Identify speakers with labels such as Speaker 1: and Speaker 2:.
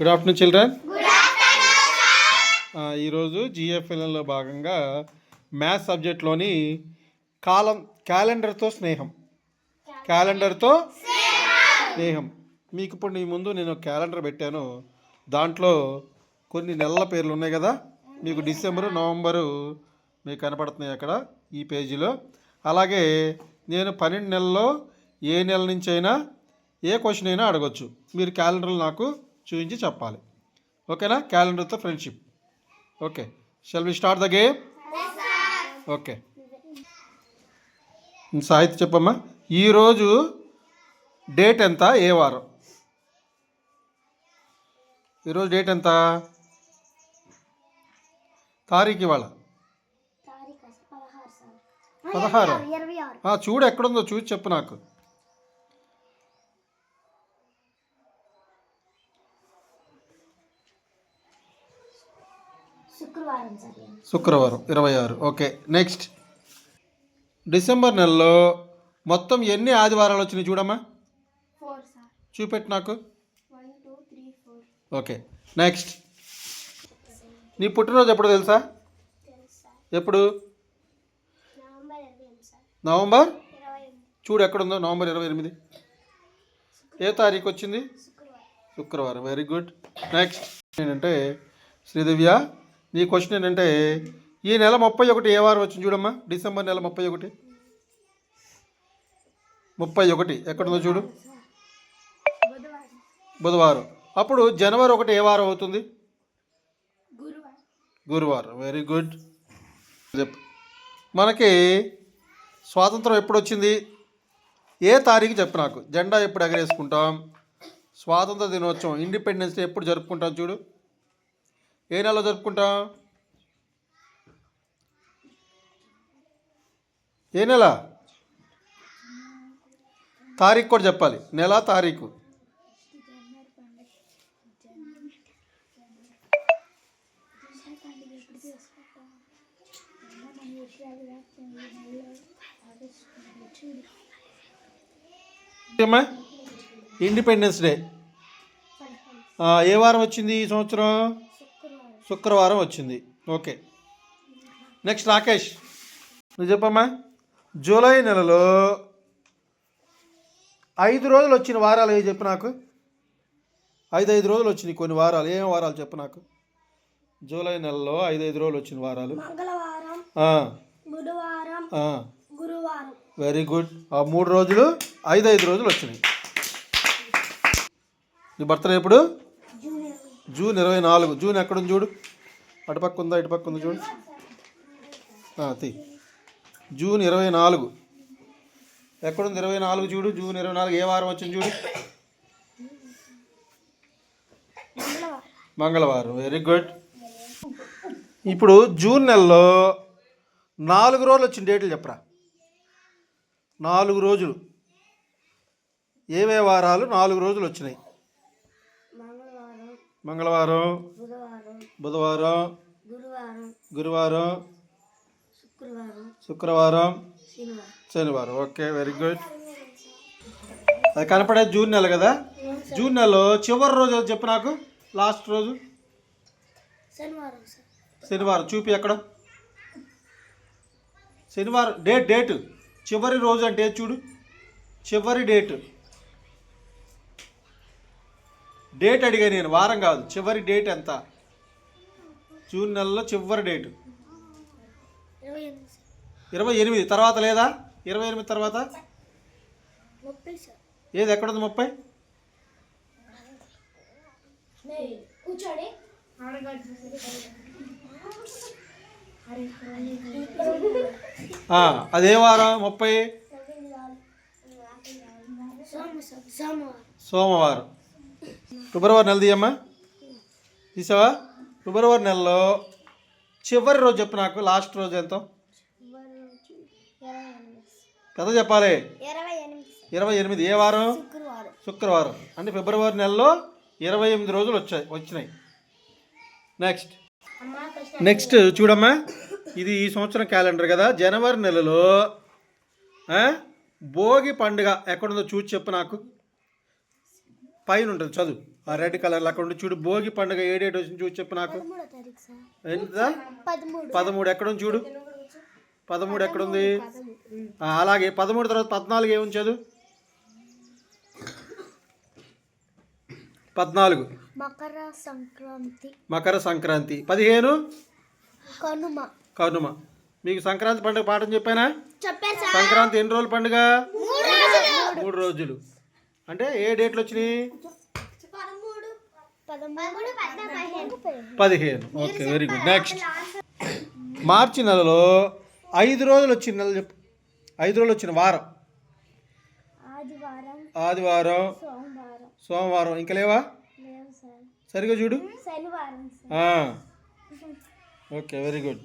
Speaker 1: Good afternoon children ఈరోజు జిఎఫ్ఎల్ఎన్లో భాగంగా maths సబ్జెక్ట్లోని కాలం క్యాలెండర్తో స్నేహం. క్యాలెండర్తో స్నేహం. మీకు ఇప్పుడు నీ ముందు నేను క్యాలెండర్ పెట్టాను. దాంట్లో కొన్ని నెలల పేర్లు ఉన్నాయి కదా? మీకు డిసెంబరు నవంబరు మీకు కనపడుతున్నాయి అక్కడ ఈ పేజీలో. అలాగే నేను పన్నెండు నెలల్లో ఏ నెల నుంచి అయినా ఏ క్వశ్చన్ అయినా అడగొచ్చు. మీరు క్యాలెండర్లు నాకు చూపించి చెప్పాలి. ఓకేనా? క్యాలెండర్తో friendship. Okay. Shall we start the game okay. Sahitya చెప్పమ్మా. ఈరోజు డేట్ ఎంత? ఏ వారం? ఈరోజు డేట్ ఎంత? తారీఖు ఇవాళ.
Speaker 2: పదహారు
Speaker 1: చూడు ఎక్కడుందో చూసి చెప్పు నాకు.
Speaker 2: శుక్రవారం
Speaker 1: ఇరవై ఆరు. Okay next. డిసెంబర్ నెలలో మొత్తం ఎన్ని ఆదివారాలు వచ్చినాయి చూడమ్మా? చూపెట్టు నాకు. Okay next. నీ పుట్టినరోజు ఎప్పుడు తెలుసా? ఎప్పుడు?
Speaker 2: నవంబర్
Speaker 1: చూడు ఎక్కడుందో నవంబర్ ఇరవై ఎనిమిది. ఏ తారీఖు వచ్చింది?
Speaker 2: శుక్రవారం.
Speaker 1: శుక్రవారం వెరీ గుడ్. నెక్స్ట్. ఏంటంటే శ్రీదివ్య నీ క్వశ్చన్ ఏంటంటే ఈ నెల ముప్పై ఒకటి ఏ వారం వచ్చింది చూడమ్మా? డిసెంబర్ నెల ముప్పై ఒకటి. ముప్పై ఒకటి. ఎక్కడుందో చూడు.
Speaker 2: బుధవారం.
Speaker 1: అప్పుడు జనవరి ఒకటి ఏ వారం అవుతుంది?
Speaker 2: గురువారం.
Speaker 1: గురువారం. వెరీ గుడ్ చెప్పు. మనకి స్వాతంత్రం ఎప్పుడు వచ్చింది? ఏ తారీఖు చెప్పు నాకు. జెండా ఎప్పుడు ఎగరేసుకుంటాం? స్వాతంత్ర దినోత్సవం ఇండిపెండెన్స్ డే ఎప్పుడు జరుపుకుంటాం చూడు. ఏ నెలలో జరుపుకుంటాం? ఏ నెల? తారీఖు కూడా చెప్పాలి. నెల తారీఖు. ఏమ్మా? ఇండిపెండెన్స్ డే ఏ వారం వచ్చింది ఈ సంవత్సరం?
Speaker 2: శుక్రవారం
Speaker 1: వచ్చింది. ఓకే. నెక్స్ట్ రాకేష్. నువ్వు చెప్పమ్మా. జూలై నెలలో ఐదు రోజులు వచ్చిన వారాలు ఏ చెప్పు నాకు? ఐదు ఐదు రోజులు వచ్చినాయి కొన్ని వారాలు. ఏం వారాలు చెప్పు నాకు? జూలై నెలలో ఐదు ఐదు రోజులు వచ్చిన వారాలు. Very good. ఆ మూడు రోజులు ఐదు ఐదు రోజులు వచ్చినాయి. నీ బర్త్డే ఎప్పుడు? జూన్ ఇరవై నాలుగు. జూన్ ఎక్కడుంది చూడు? అటుపక్క ఉందా ఇటుపక్క ఉంది చూడు? తీ. జూన్ ఇరవై నాలుగు. ఎక్కడుంది ఇరవై నాలుగు చూడు? జూన్ ఇరవై నాలుగు ఏ వారం వచ్చింది చూడు?
Speaker 2: మంగళవారం.
Speaker 1: మంగళవారం వెరీ గుడ్ ఇప్పుడు జూన్ నెలలో నాలుగు రోజులు వచ్చిన డేట్లు చెప్పరా? నాలుగు రోజులు. ఏవే వారాలు? నాలుగు రోజులు వచ్చినాయి.
Speaker 2: మంగళవారం. బుధవారం. గురువారం. శుక్రవారం. శనివారం.
Speaker 1: Okay very good. అది కనపడే జూన్ నెల కదా? జూన్ నెలలో చివరి రోజు చెప్పు నాకు. లాస్ట్ రోజు.
Speaker 2: శనివారం
Speaker 1: చూపి ఎక్కడ? శనివారం. Date date. చివరి రోజు అంటే చూడు? చివరి డేట్. డేట్ అడిగా నేను వారం కాదు చివరి డేట్ ఎంత? జూన్ నెలలో చివరి డేట్.
Speaker 2: ఇరవై ఎనిమిది.
Speaker 1: తర్వాత లేదా? ఇరవై ఎనిమిది తర్వాత? ఏది ఎక్కడుంది ముప్పై? అదే వారం ముప్పై?
Speaker 2: సోమవారం.
Speaker 1: ఫిబ్రవరి నెల తీయమ్మా తీసావా? ఫిబ్రవరి నెలలో చివరి రోజు చెప్పు నాకు లాస్ట్ రోజు ఎంత? కథ చెప్పాలి.
Speaker 2: ఇరవై ఎనిమిది.
Speaker 1: ఏ వారం?
Speaker 2: శుక్రవారం.
Speaker 1: అంటే ఫిబ్రవరి నెలలో ఇరవై ఎనిమిది రోజులు వచ్చాయి వచ్చినాయి. నెక్స్ట్ నెక్స్ట్ చూడమ్మా. ఇది ఈ సంవత్సరం క్యాలెండర్ కదా. జనవరి నెలలో భోగి పండుగ ఎక్కడుందో చూసి చెప్పు నాకు. పైన ఉంటుంది చదువు. ఆ రెడ్ కలర్ అక్కడ ఉండి చూడు భోగి పండుగ ఏ డేట్ వచ్చింది చూడు చెప్పు నాకు. ఏంటిదా?
Speaker 2: పదమూడు.
Speaker 1: ఎక్కడ ఉంది చూడు? పదమూడు ఎక్కడుంది ఆ, అలాగే పదమూడు తర్వాత పద్నాలుగు ఏముంచదు పద్నాలుగు.
Speaker 2: మకర సంక్రాంతి.
Speaker 1: మకర సంక్రాంతి. పదిహేను?
Speaker 2: కనుమ.
Speaker 1: కనుమ. మీకు సంక్రాంతి పండుగ పాఠం చెప్పానా? సంక్రాంతి ఎన్ని రోజుల పండుగ? మూడు రోజులు. అంటే ఏ డేట్లు వచ్చినాయి?
Speaker 2: పదిహేను.
Speaker 1: ఓకే వెరీ గుడ్ నెక్స్ట్ మార్చి నెలలో ఐదు రోజులు వచ్చిన నెల చెప్పు. ఐదు రోజులు వచ్చిన వారం.
Speaker 2: ఆదివారం
Speaker 1: ఆదివారం
Speaker 2: సోమవారం.
Speaker 1: ఇంకా లేవా?
Speaker 2: లేవు సార్.
Speaker 1: సరిగా చూడు. Okay very good